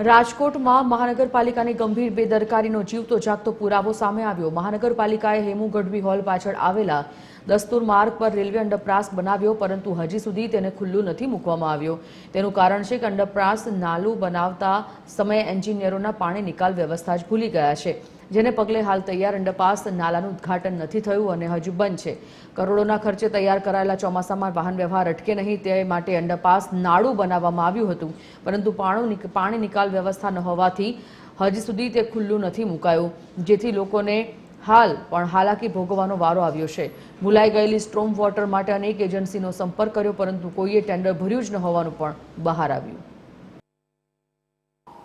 રાજકોટમાં મહાનગરપાલિકાની ગંભીર બેદરકારીનો જીવતો જાગતો પુરાવો સામે આવ્યો. મહાનગરપાલિકાએ હેમુ ગઢવી હોલ પાછળ આવેલા દસ્તુર માર્ગ પર રેલવે અંડરપાસ બનાવ્યો, પરંતુ હજી સુધી તેને ખુલ્લું નથી મૂકવામાં આવ્યો. તેનું કારણ છે કે અંડરપાસ નાલું બનાવતા સમયે એન્જિનિયરોના પાણી નિકાલ વ્યવસ્થા જ ભૂલી ગયા છે, જેને પગલે હાલ તૈયાર અંડરપાસ નાલાનું ઉદ્ઘાટન નથી થયું અને હજુ બંધ છે. કરોડોના ખર્ચે તૈયાર કરાયેલા ચોમાસામાં વાહન વ્યવહાર અટકે નહીં તે માટે અંડરપાસ નાળું બનાવવામાં આવ્યું હતું, પરંતુ પાણું નિક- નિકાલ વ્યવસ્થા ન હોવાથી હજી સુધી તે ખુલ્લું નથી મુકાયું. જેથી લોકોને હાલ, પણ હાલાકી ભોગવવાનો વારો આવ્યો છે. ભૂલાઈ ગયેલી સ્ટ્રોમ વોટર માટે અનેક એજન્સીનો સંપર્ક કર્યો, પરંતુ કોઈએ ટેન્ડર ભર્યું જ ન હોવાનું પણ બહાર આવ્યું.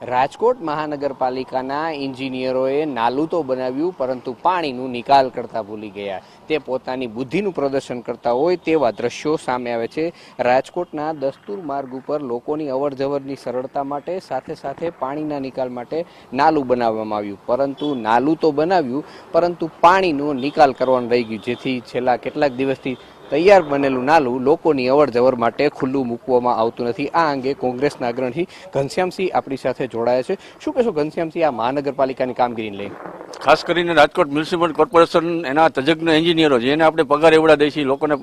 રાજકોટ મહાનગરપાલિકાના એન્જિનિયરોએ નાલું તો બનાવ્યું, પરંતુ પાણીનું નિકાલ કરતા ભૂલી ગયા. તે પોતાની બુદ્ધિનું પ્રદર્શન કરતા હોય તેવા દ્રશ્યો સામે આવે છે. રાજકોટના દસ્તુર માર્ગ ઉપર લોકોની અવરજવરની સરળતા માટે, સાથે સાથે પાણીના નિકાલ માટે નાલું બનાવવામાં આવ્યું. પરંતુ નાલું તો બનાવ્યું, પરંતુ પાણીનો નિકાલ કરવાનું રહી ગયું, જેથી છેલ્લા કેટલાક દિવસથી તૈયાર બનેલું નાલું લોકોની અવર જવર માટે ખુલ્લું મૂકવામાં આવતું નથી. આ અંગે કોંગ્રેસના અગ્રણી ઘનશ્યામસિંહ આપણી સાથે જોડાયા છે. શું કહેશો ઘનશ્યામસિંહ, આ મહાનગરપાલિકાની કામગીરીને લઈ? ખાસ કરીને રાજકોટ મ્યુનિસિપલ કોર્પોરેશન એના તજજ્ઞ એન્જિનિયરો, જેને આપણે પગાર એવડા દઈએ લોકોને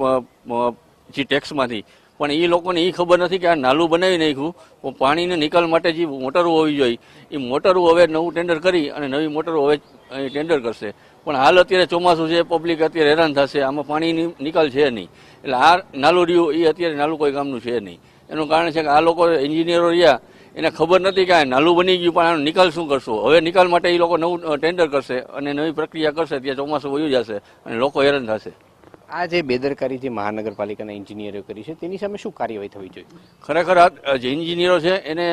જે ટેક્સમાંથી પણ એ લોકોને એ ખબર નથી કે આ નાલું બનાવી નાખ્યું. પાણીને નિકાલ માટે જે મોટરો હોવી જોઈએ એ મોટરો હવે નવું ટેન્ડર કરી અને નવી મોટરો હવે ટેન્ડર કરશે. પણ હાલ અત્યારે ચોમાસું છે પબ્લિક અત્યારે હેરાન થશે, આમાં પાણીની નિકાલ છે નહીં. એટલે આ નાલું રહ્યું એ અત્યારે નાલું કોઈ કામનું છે નહીં. એનું કારણ છે કે આ લોકો એન્જિનિયરો રહ્યા, એને ખબર નથી કે આ નાલું બની ગયું, પણ આનો નિકાલ શું કરશું? હવે નિકાલ માટે એ લોકો નવું ટેન્ડર કરશે અને નવી પ્રક્રિયા કરશે, ત્યાં ચોમાસું વયું જશે અને લોકો હેરાન થશે. આ જે બેદરકારી જે મહાનગરપાલિકાના એન્જિનિયરો કરી છે, તેની સામે શું કાર્યવાહી થવી જોઈએ? ખરેખર આ જે એન્જિનિયરો છે, એને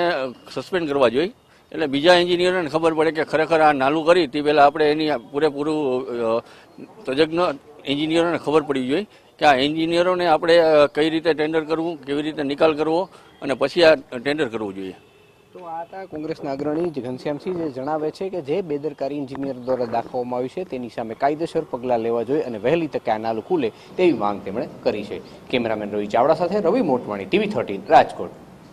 સસ્પેન્ડ કરવા જોઈએ. એટલે બીજા એન્જિનિયરોને ખબર પડે કે ખરેખર આ નાલું કરી, તે પહેલાં આપણે એની પૂરેપૂરું તજજ્ઞ એન્જિનિયરોને ખબર પડવી જોઈએ કે આ એન્જિનિયરોને આપણે કઈ રીતે ટેન્ડર કરવું, કેવી રીતે નિકાલ કરવો, અને પછી આ ટેન્ડર કરવું જોઈએ. તો આ હતા કોંગ્રેસના અગ્રણી ઘનશ્યામસિંહ જે જણાવે છે કે જે બેદરકારી એન્જિનિયર દ્વારા દાખવવામાં આવી છે, તેની સામે કાયદેસર પગલાં લેવા જોઈએ અને વહેલી તકે આ નાલું ખુલે તેવી માંગ તેમણે કરી છે. કેમેરામેન રવિ ચાવડા સાથે રવિ મોટવાણી, ટીવી થર્ટીન, રાજકોટ.